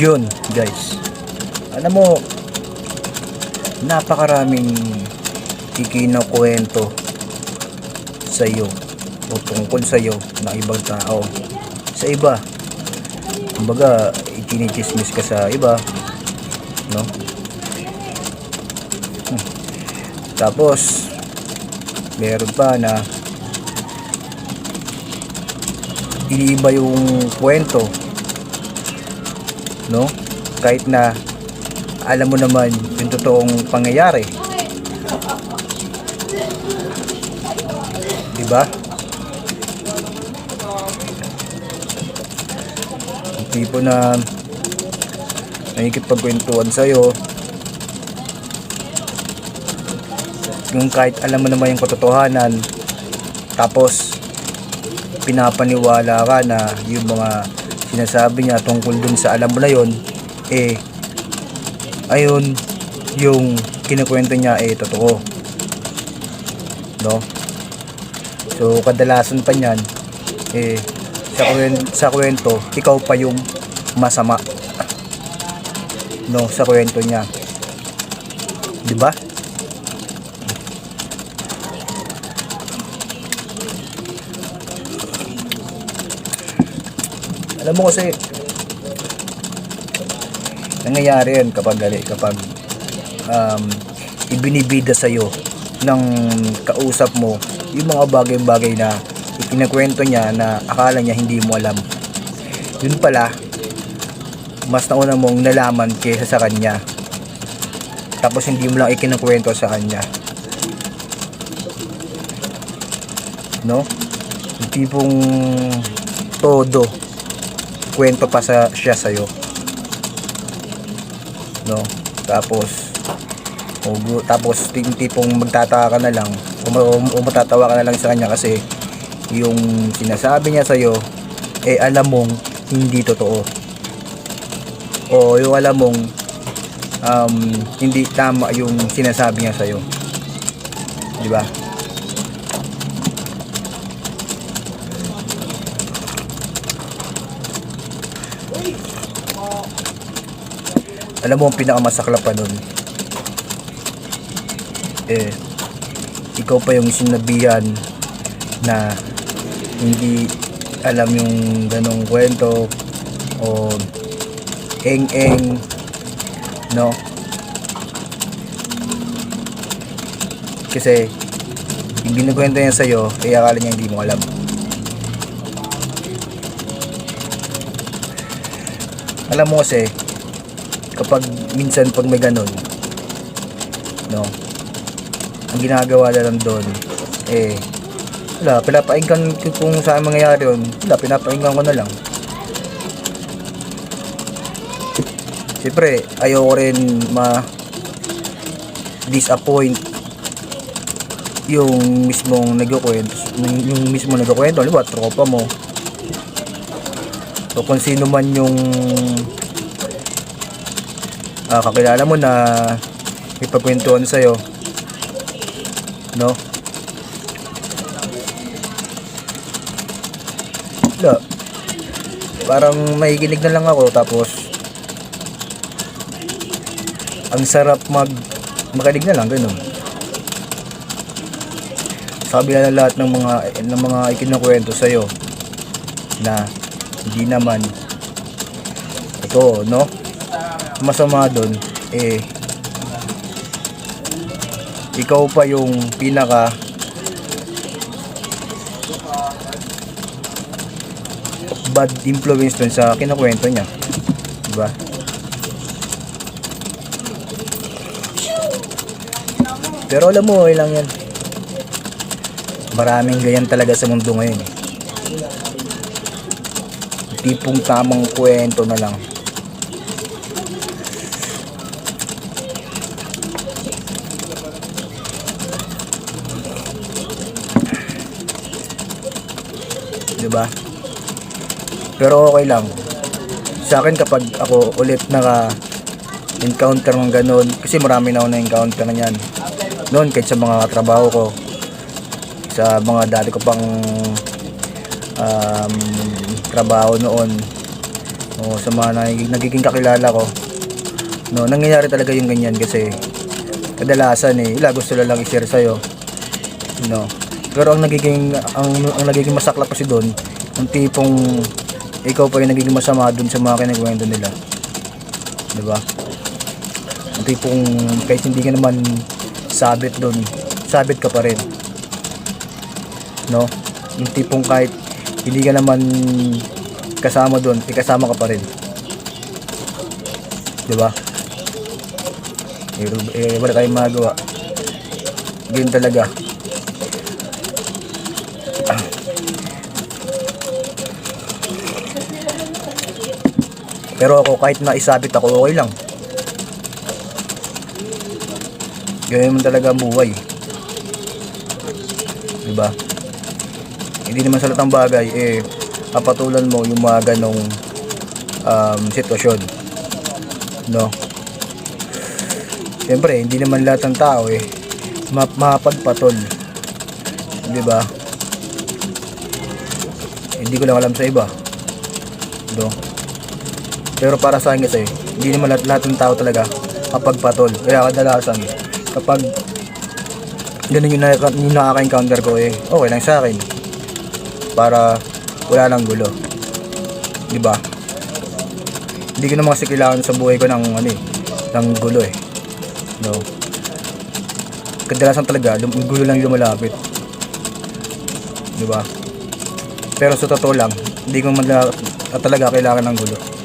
Yun, guys. Alam mo, napakaraming ikinakwento sa iyo o tungkol sa iyo ng ibang tao. Sa iba, kumbaga, ikinichismis ka sa iba, no? Hmm. Tapos, meron pa na iniiba yung kwento no? Kahit na alam mo naman yung totoong pangyayari. 'Di ba? Tipo na nakikipagkwentuhan sa'yo yung kahit alam mo naman yung katotohanan tapos pinapaniwala ka na yung mga sinasabi niya tungkol dun sa alam na yon eh ayun yung kinukwento niya eh totoo. No? So kadalasan pa niyan eh sa kwento, sa kwento ikaw pa yung masama. No sa kwento niya. Di ba alam mo kasi nangyayari yan kapag kapag um, ibinibida sa iyo ng kausap mo yung mga bagay-bagay na ipinakwento niya na akala niya hindi mo alam. Yun pala mas nauna mong nalaman kaysa sa kanya. Tapos hindi mo lang ikinakwento sa kanya. No? Yung tipong todo kwento pa sa siya sa'yo. No? Tapos o, tapos ting tipong magtataka ka na lang. Ma- o matatawa ka na lang sa kanya kasi yung sinasabi niya sa'yo eh alam mong hindi totoo. O yung alam mong um, hindi tama yung sinasabi niya sa'yo. Di ba alam mo ang pinakamasaklap pa nun eh ikaw pa yung sinabihan na hindi alam yung ganong kwento o eng eng no? Kasi yung binikwento niya sa'yo eh akala niya hindi mo alam. Alam mo kasi kapag minsan pag may ganun no? Ang ginagawa na lang doon eh wala pinapainggan ko kung saan mangyayari yun. Wala pinapainggan ko na lang. Siyempre ayoko rin ma disappoint yung mismong nagkukwento yung mismong nagkukwento. Halimbawa tropa mo. So kung sino man yung ah, kakilala mo na ipagkwentuhan sa'yo. No? Wala. Parang makikinig na lang ako tapos ang sarap mag makinig na lang ganun. Sabi na lahat ng mga ng mga ikinukwento sa iyo na hindi naman ito no masama doon eh ikaw pa yung pinaka bad influence dun sa kinakwento niya diba Pero alam mo, okay lang yan. Maraming ganyan talaga sa mundo ngayon. eh. Tipong tamang kwento na lang. Diba? Pero okay lang. Sa akin kapag ako ulit naka encounter ng ganun, kasi marami na ako na-encounter na yan. Noon, kahit sa mga trabaho ko, sa mga dati ko pang um, trabaho noon, o sa mga nagiging, kakilala ko, no, nangyayari talaga yung ganyan kasi kadalasan eh, ila gusto lang i-share sa'yo, no. Pero ang nagiging ang, ang nagiging masaklap kasi doon, yung tipong ikaw pa yung nagiging masama doon sa mga kinikwento nila. 'Di ba? Yung tipong kahit hindi ka naman sabit doon, sabit ka pa rin. No? Yung tipong kahit hindi ka naman kasama doon, ikasama ka pa rin. 'Di ba? Eh, eh, wala tayong magawa. Ganyan talaga. Pero ako kahit na isabit ako okay lang. Ganyan man talaga buhay. Diba? Hindi naman sa lahat ng bagay eh kapatulan mo yung mga ganong um, sitwasyon. No? Siyempre, hindi naman lahat ng tao eh ma- mapagpatol. Di ba? Hindi ko lang alam sa iba. No? Pero para sa akin kasi, hindi naman lahat, lahat ng tao talaga kapagpatol. Kaya kadalasan, kapag ganun yung, naka- yung nakaka-encounter ko eh, okay lang sa akin. Para wala nang gulo. Di ba? Hindi ko naman kasi kailangan sa buhay ko ng ano eh, ng gulo eh. No. Kadalasan talaga, gulo lang yung lumalapit. Di ba? Pero sa totoo lang, hindi ko man la- talaga kailangan ng gulo.